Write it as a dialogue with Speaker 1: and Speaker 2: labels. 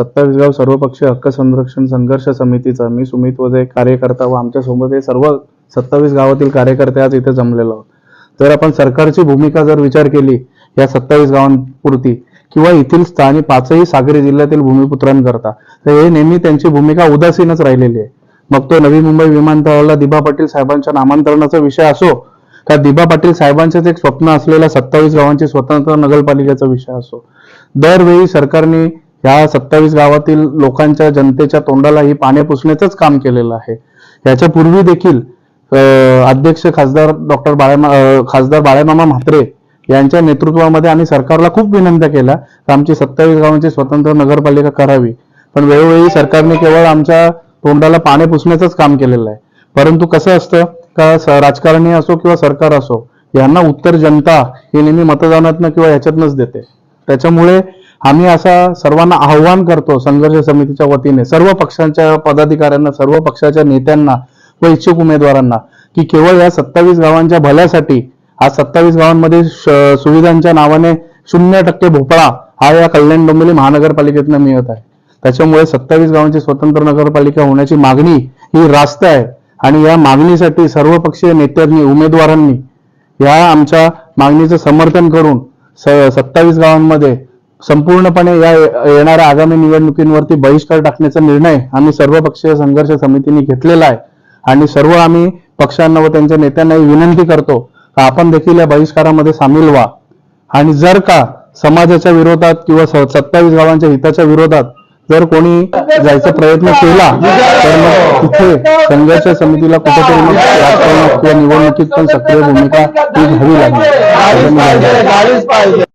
Speaker 1: सत्तावीस गाव सर्वपक्षीय हक्क संरक्षण संघर्ष समितीचा मी सुमित वजे कार्यकर्ता व आमच्यासोबत हे सर्व सत्तावीस गावातील कार्यकर्ते आज इथे जमलेलो आहोत. तर आपण सरकारची भूमिका जर विचार केली या सत्तावीस गावांपुरती किंवा येथील स्थानिक पाचही सागरी जिल्ह्यातील भूमिपुत्रांकरता तर हे नेहमी त्यांची भूमिका उदासीनच राहिलेली आहे. मग तो नवी मुंबई विमानतळाला दिबा पाटील साहेबांच्या नामांतरणाचा विषय असो का दिबा पाटील साहेबांचेच एक स्वप्न असलेल्या सत्तावीस गावांची स्वतंत्र नगरपालिकेचा विषय असो. दरवेळी सरकारने या सत्तावीस गावातील लोकांच्या जनतेच्या तोंडाला ही पाणी पुसण्याचंच काम केलेलं आहे. याच्या पूर्वी देखील अध्यक्ष खासदार डॉक्टर बाळ्या खासदार बाळेमामा म्हात्रे यांच्या नेतृत्वामध्ये आणि सरकारला खूप विनंत्या केल्या की आमची सत्तावीस गावांची स्वतंत्र नगरपालिका करावी. पण वेळोवेळी सरकारने केवळ आमच्या तोंडाला पाणी पुसण्याचंच काम केलेलं आहे. परंतु कसं असतं का राजकारणी असो किंवा सरकार असो यांना उत्तर जनता ही नेहमी मतदानातनं किंवा ह्याच्यातनंच देते. त्याच्यामुळे आम्ही असा सर्वांना आव्हान करतो संघर्ष समितीच्या वतीने सर्व पक्षांच्या पदाधिकाऱ्यांना सर्व पक्षाच्या नेत्यांना व इच्छुक उमेदवारांना की केवळ या सत्तावीस गावांच्या भल्यासाठी आज सत्तावीस गावांमध्ये श- सुविधांच्या नावाने शून्य टक्के भोपळा हा या कल्याण डोंबिवली महानगरपालिकेतनं मिळत आहे. त्याच्यामुळे सत्तावीस गावांची स्वतंत्र नगरपालिका होण्याची मागणी ही रास्त आहे आणि या मागणीसाठी सर्वपक्षीय नेत्यांनी उमेदवारांनी या आमच्या मागणीचं समर्थन करून स- सत्तावीस गावांमध्ये संपूर्णपणे या येणाऱ्या आगामी निवडणुकींवरती बहिष्कार टाकण्याचा निर्णय आम्ही सर्वपक्षीय संघर्ष समितीने घेतलेला आहे. आणि सर्व आम्ही पक्षांना व त्यांच्या नेत्यांनाही विनंती करतो का आपण देखील या बहिष्कारामध्ये सामील व्हा. आणि जर का समाजाच्या विरोधात किंवा सत्तावीस गावांच्या हिताच्या विरोधात जर कोणी जायचा प्रयत्न केला तर मग तिथे संघर्ष समितीला कुठेतरी मग राजकारणात किंवा निवडणुकीत पण सक्रिय भूमिका ही घ्यावी लागेल.